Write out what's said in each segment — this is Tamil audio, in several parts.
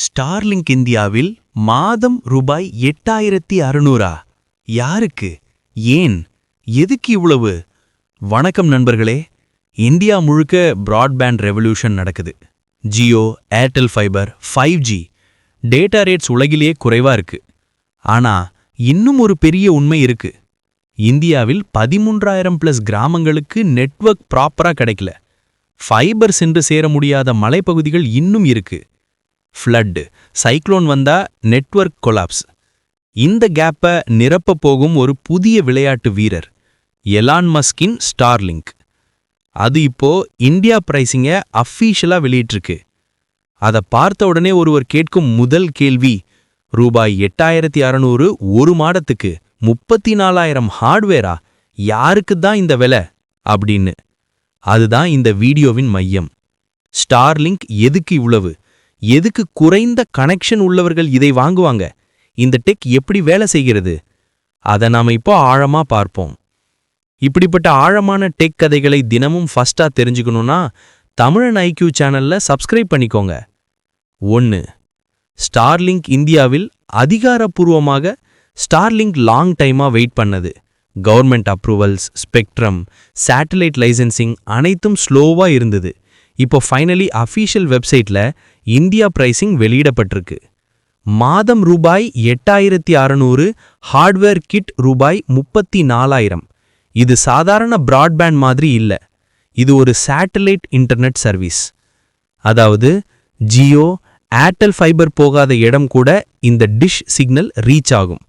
ஸ்டார்லிங்க் இந்தியாவில் மாதம் ரூபாய் எட்டாயிரத்தி அறுநூறா? யாருக்கு? ஏன்? எதுக்கு இவ்வளவு? வணக்கம் நண்பர்களே. இந்தியா முழுக்க பிராட்பேண்ட் ரெவல்யூஷன் நடக்குது. Jio Airtel fibre five G. Data rates உலகிலேயே குறைவா இருக்கு. ஆனா இன்னும் ஒரு பெரிய உண்மை இருக்கு. இந்தியாவில் பதிமூன்றாயிரம் பிளஸ் கிராமங்களுக்கு நெட்வொர்க் ப்ராப்பரா கிடைக்கல. ஃபைபர் சென்று சேர முடியாத மலைப்பகுதிகள் இன்னும் இருக்கு. ஃப்ளட்டு சைக்ளோன் வந்தா நெட்வொர்க் கொலாப்ஸ் இந்த கேப்பை நிரப்ப போகும் ஒரு புதிய விளையாட்டு வீரர் எலான் மஸ்கின் ஸ்டார்லிங்க் அது இப்போ இந்தியா பிரைசிங்க அஃபீஷியலா வெளியிட்டிருக்கு. அதை பார்த்த உடனே ஒருவர் கேட்கும் முதல் கேள்வி ரூபாய் எட்டாயிரத்தி அறநூறு ஒரு மாடத்துக்கு முப்பத்தி நாலாயிரம் ஹார்ட்வேரா யாருக்கு தான் இந்த விலை? அப்படின்னு. அதுதான் இந்த வீடியோவின் மையம். ஸ்டார்லிங்க் எதுக்கு இவ்வளவு? எதுக்கு குறைந்த கனெக்ஷன் உள்ளவர்கள் இதை வாங்குவாங்க? இந்த டெக் எப்படி வேலை செய்கிறது? அதை நாம இப்போ ஆழமா பார்ப்போம். இப்படிப்பட்ட ஆழமான டெக் கதைகளை தினமும் ஃபஸ்ட்டாக தெரிஞ்சுக்கணும்னா தமிழன் ஐக்யூ சேனல்ல சப்ஸ்கிரைப் பண்ணிக்கோங்க. ஒன்று ஸ்டார்லிங்க் இந்தியாவில் அதிகாரப்பூர்வமாக ஸ்டார்லிங்க் லாங் டைமா வெயிட் பண்ணது. Government approvals spectrum satellite licensing அனைத்தும் ஸ்லோவா இருந்தது. இப்போ ஃபைனலி அஃபீஷியல் வெப்சைட்டில் இந்தியா பிரைசிங் வெளியிடப்பட்டிருக்கு. மாதம் ரூபாய் எட்டாயிரத்தி அறநூறு ஹார்ட்வேர் கிட் ரூபாய் முப்பத்தி நாலாயிரம். இது சாதாரண பிராட்பேண்ட் மாதிரி இல்லை. இது ஒரு சேட்டலைட் இன்டர்நெட் சர்வீஸ் அதாவது ஜியோ ஏர்டெல் ஃபைபர் போகாத இடம் கூட இந்த டிஷ் சிக்னல் ரீச் ஆகும்.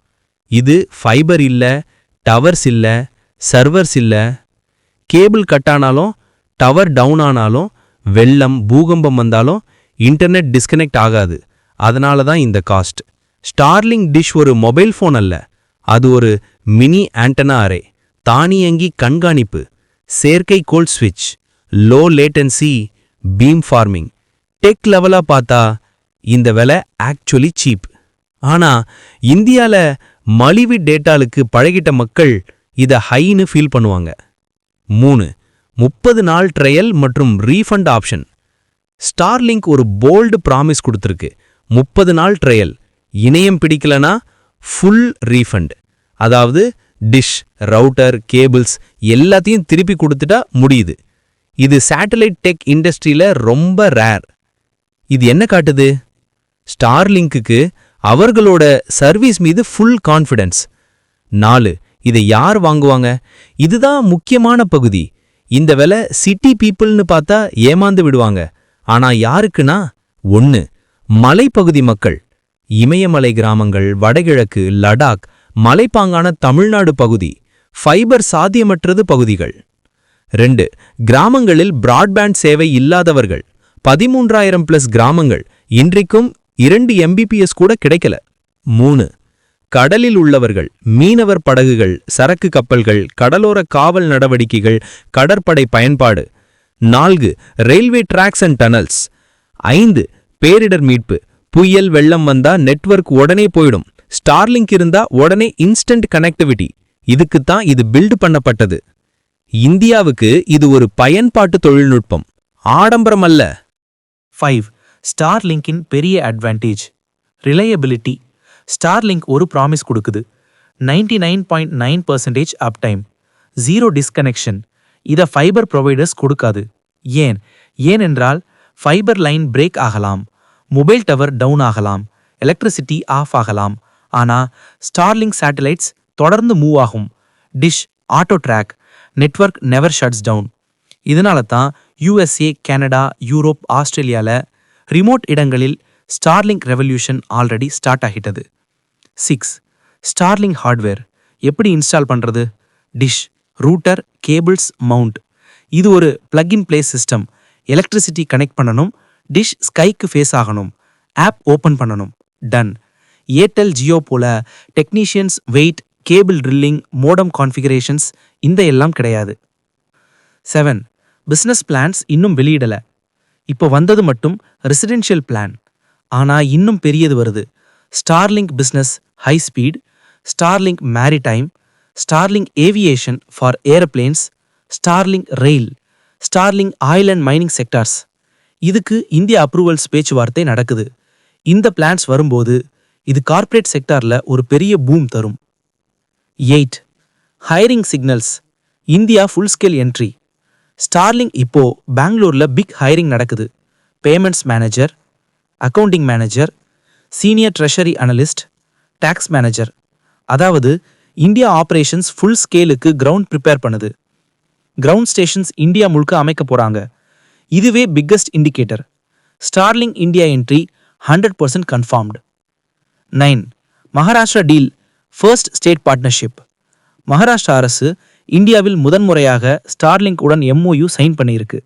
இது ஃபைபர் இல்லை டவர்ஸ் இல்லை சர்வர்ஸ் இல்லை. கேபிள் கட் ஆனாலும் டவர் டவுன் ஆனாலும் வெள்ளம் பூகம்பம் வந்தாலும் இன்டர்நெட் டிஸ்கனெக்ட் ஆகாது. அதனால தான் இந்த காஸ்ட் ஸ்டார்லிங் டிஷ் ஒரு மொபைல் ஃபோன் அல்ல. அது ஒரு மினி ஆண்டனா அரே தானியங்கி கண்காணிப்பு. செயற்கைக்கோள் ஸ்விட்ச் low latency beam forming tech லெவலா பார்த்தா இந்த விலை ஆக்சுவலி சீப் ஆனா இந்தியால மலிவு டேட்டாலுக்கு பழகிட்ட மக்கள் இத ஹைன்னு ஃபீல் பண்ணுவாங்க. மூணு முப்பது நாள் ட்ரையல் மற்றும் ரீஃபண்ட் ஆப்ஷன் ஸ்டார்லிங்க் ஒரு போல்டு ப்ராமிஸ் கொடுத்துருக்கு. முப்பது நாள் ட்ரையல் இணையம் பிடிக்கலனா ஃபுல் ரீஃபண்ட் அதாவது டிஷ் ரவுட்டர் கேபிள்ஸ் எல்லாத்தையும் திருப்பி கொடுத்துட்டா முடியுது. இது சேட்டலைட் டெக் இண்டஸ்ட்ரியில ரொம்ப ரேர் இது என்ன காட்டுது? ஸ்டார்லிங்க்கு அவர்களோட சர்வீஸ் மீது ஃபுல் கான்ஃபிடன்ஸ் நாலு இதை யார் வாங்குவாங்க? இதுதான் முக்கியமான பகுதி. இந்த விலை சிட்டி பீப்புள்னு பார்த்தா ஏமாந்து விடுவாங்க. ஆனா யாருக்குன்னா? ஒன்னு மலைப்பகுதி மக்கள். இமயமலை கிராமங்கள் வடகிழக்கு லடாக் மலைப்பாங்கான தமிழ்நாடு பகுதி ஃபைபர் சாத்தியமற்றது பகுதிகள். ரெண்டு கிராமங்களில் பிராட்பேண்ட் சேவை இல்லாதவர்கள். பதிமூன்றாயிரம் பிளஸ் கிராமங்கள் இன்றைக்கும் இரண்டு எம்பிபிஎஸ் கூட கிடைக்கல. மூணு கடலில் உள்ளவர்கள் மீனவர் படகுகள் சரக்கு கப்பல்கள் கடலோர காவல் நடவடிக்கைகள் கடற்படை பயன்பாடு. நான்கு ரயில்வே டிராக்ஸ் அண்ட் டனல்ஸ். ஐந்து பேரிடர் மீட்பு. புயல் வெள்ளம் வந்தா நெட்வொர்க் உடனே போயிடும். ஸ்டார்லிங்க் இருந்தா உடனே இன்ஸ்டன்ட் கனெக்டிவிட்டி. இதுக்குத்தான் இது பில்டு பண்ணப்பட்டது. இந்தியாவுக்கு இது ஒரு பயன்பாட்டு தொழில்நுட்பம். ஆடம்பரம் அல்ல. ஃபைவ் ஸ்டார்லிங்கின் பெரிய அட்வான்டேஜ் ரிலையபிலிட்டி ஸ்டார்லிங்க் ஒரு ப்ராமிஸ் கொடுக்குது. Ninety nine point nine percentage uptime zero disconnection இதை ஃபைபர் ப்ரொவைடர்ஸ் கொடுக்காது. ஏன்? ஏனென்றால் ஃபைபர் லைன் பிரேக் ஆகலாம். மொபைல் டவர் டவுன் ஆகலாம். எலக்ட்ரிசிட்டி ஆஃப் ஆகலாம். ஆனால் ஸ்டார்லிங்க் சேட்டலைட்ஸ் தொடர்ந்து மூவ் ஆகும். Dish auto track network never shuts down இதனால தான் யூஎஸ்ஏ கனடா யூரோப் ஆஸ்திரேலியால ரிமோட் இடங்களில் ஸ்டார்லிங்க் ரெவல்யூஷன் ஆல்ரெடி ஸ்டார்ட் ஆகிட்டது. சிக்ஸ். ஸ்டார்லிங் ஹார்ட்வேர் எப்படி இன்ஸ்டால் பண்ணுறது டிஷ் ரூட்டர் கேபிள்ஸ் மவுண்ட் இது ஒரு plug in play system electricity connect பண்ணணும். டிஷ் ஸ்கைக்கு ஃபேஸ் ஆகணும். ஆப் ஓப்பன் பண்ணணும். டன் ஏர்டெல் ஜியோ போல technicians wait cable drilling modem configurations இந்த எல்லாம் கிடையாது. செவன் பிஸ்னஸ் பிளான்ஸ் இன்னும் வெளியிடலை. இப்போ வந்தது மட்டும் ரெசிடென்ஷியல் பிளான் ஆனால் இன்னும் பெரியது வருது. Starlink business high speed Starlink maritime Starlink aviation for aeroplanes Starlink rail Starlink oil and mining sectors இதுக்கு இந்திய அப்ரூவல்ஸ் பேச்சுவார்த்தை நடக்குது. இந்த பிளான்ஸ் வரும்போது இது கார்ப்பரேட் செக்டாரில் ஒரு பெரிய பூம் தரும். Eight hiring signals India full scale entry Starlink இப்போ பெங்களூரில் பிக் ஹைரிங் நடக்குது. Payments manager accounting manager senior treasury analyst tax manager அதாவது இந்தியா ஆப்ரேஷன்ஸ் ஃபுல் ஸ்கேலுக்கு கிரவுண்ட் ப்ரிப்பேர் பண்ணுது. கிரவுண்ட் ஸ்டேஷன்ஸ் இந்தியா முழுக்க அமைக்க போகிறாங்க இதுவே biggest indicator Starlink India entry hundred percent confirmed nine Maharashtra deal first state partnership Maharashtra அரசு இந்தியாவில் முதன்முறையாக ஸ்டார்லிங்க் உடன் எம்ஓயு சைன் பண்ணியிருக்கு.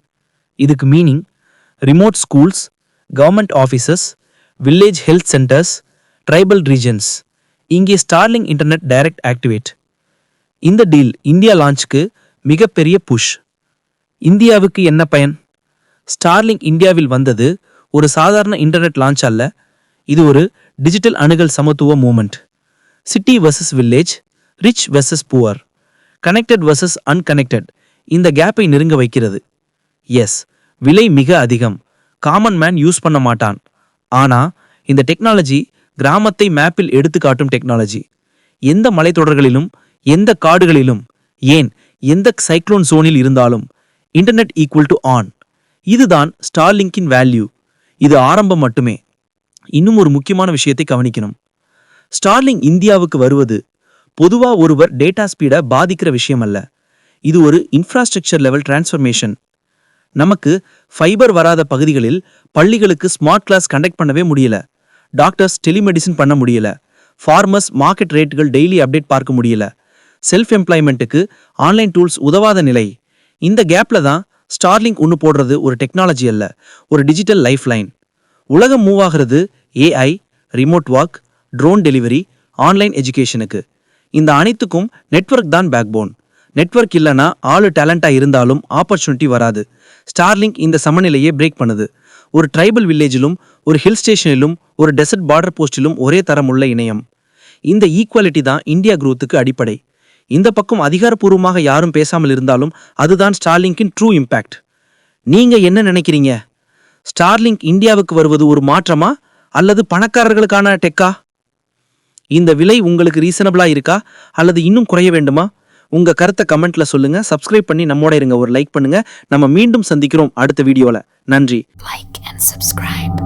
இதுக்கு meaning remote schools government offices village health centres tribal regions இங்கே ஸ்டார்லிங் இன்டர்நெட் டைரக்ட் ஆக்டிவேட் இந்த டீல் இந்தியா லான்ச்சுக்கு மிகப்பெரிய புஷ் இந்தியாவுக்கு என்ன பயன்? ஸ்டார்லிங் இந்தியாவில் வந்தது ஒரு சாதாரண இன்டர்நெட் லான்ச் அல்ல. இது ஒரு டிஜிட்டல் அணுகல் சமத்துவ moment city versus village rich versus poor connected versus unconnected இந்த கேப்பை நெருங்க வைக்கிறது. எஸ் விலை மிக அதிகம். காமன் மேன் யூஸ் பண்ண மாட்டான். ஆனா இந்த டெக்னாலஜி கிராமத்தை மேப்பில் எடுத்துக்காட்டும் டெக்னாலஜி எந்த மலைத்தொடர்களிலும் எந்த காடுகளிலும் ஏன் எந்த சைக்ளோன் சோனில் இருந்தாலும் இன்டர்நெட் ஈக்குவல் டு ஆன் இதுதான் ஸ்டார்லிங்கின் வேல்யூ இது ஆரம்பம் மட்டுமே. இன்னும் ஒரு முக்கியமான விஷயத்தை கவனிக்கணும். ஸ்டார்லிங் இந்தியாவுக்கு வருவது பொதுவாக ஒருவர் டேட்டா ஸ்பீடை பாதிக்கிற விஷயம் அல்ல இது ஒரு இன்ஃப்ராஸ்ட்ரக்சர் லெவல் டிரான்ஸ்ஃபர்மேஷன் நமக்கு ஃபைபர் வராத பகுதிகளில் பள்ளிகளுக்கு ஸ்மார்ட் கிளாஸ் கண்டக்ட் பண்ணவே முடியல. டாக்டர்ஸ் டெலிமெடிசின் பண்ண முடியல. ஃபார்மர்ஸ் மார்க்கெட் ரேட்டுகள் டெய்லி அப்டேட் பார்க்க முடியல. செல்ஃப் எம்ப்ளாய்மெண்ட்டுக்கு ஆன்லைன் டூல்ஸ் உதவாத நிலை. இந்த கேப்பில் தான் ஸ்டார்லிங்க் ஒன்று போடுறது ஒரு டெக்னாலஜி அல்ல ஒரு டிஜிட்டல் லைஃப் லைன் உலகம் மூவ் ஆகிறது AI remote work drone delivery online எஜுகேஷனுக்கு இந்த அனைத்துக்கும் நெட்வொர்க் தான் பேக்போன் நெட்வொர்க் இல்லைன்னா ஆளு டேலண்டாக இருந்தாலும் ஆப்பர்ச்சுனிட்டி வராது. ஸ்டார்லிங்க் இந்த சமநிலையை பிரேக் பண்ணுது. ஒரு ட்ரைபல் வில்லேஜிலும் ஒரு ஹில் ஸ்டேஷனிலும் ஒரு டெசர்ட் பார்டர் போஸ்டிலும் ஒரே தரமுள்ள இணையம். இந்த ஈக்குவாலிட்டி தான் இந்தியா குரோத்துக்கு அடிப்படை. இந்த பக்கம் அதிகாரப்பூர்வமாக யாரும் பேசாமல் இருந்தாலும் அதுதான் ஸ்டார்லிங்கின் ட்ரூ இம்பேக்ட் நீங்க என்ன நினைக்கிறீங்க? ஸ்டார்லிங்க் இந்தியாவுக்கு வருவது ஒரு மாற்றமா? அல்லது பணக்காரர்களுக்கான டெக்கா? இந்த விலை உங்களுக்கு ரீசனபிளா இருக்கா? அல்லது இன்னும் குறைய வேண்டுமா? உங்கள் கருத்தை கமெண்ட்ல சொல்லுங்க. சப்ஸ்கிரைப் பண்ணி நம்மோட இருங்க. ஒரு லைக் பண்ணுங்க. நம்ம மீண்டும் சந்திக்கிறோம் அடுத்த வீடியோவில் நன்றி. Like and subscribe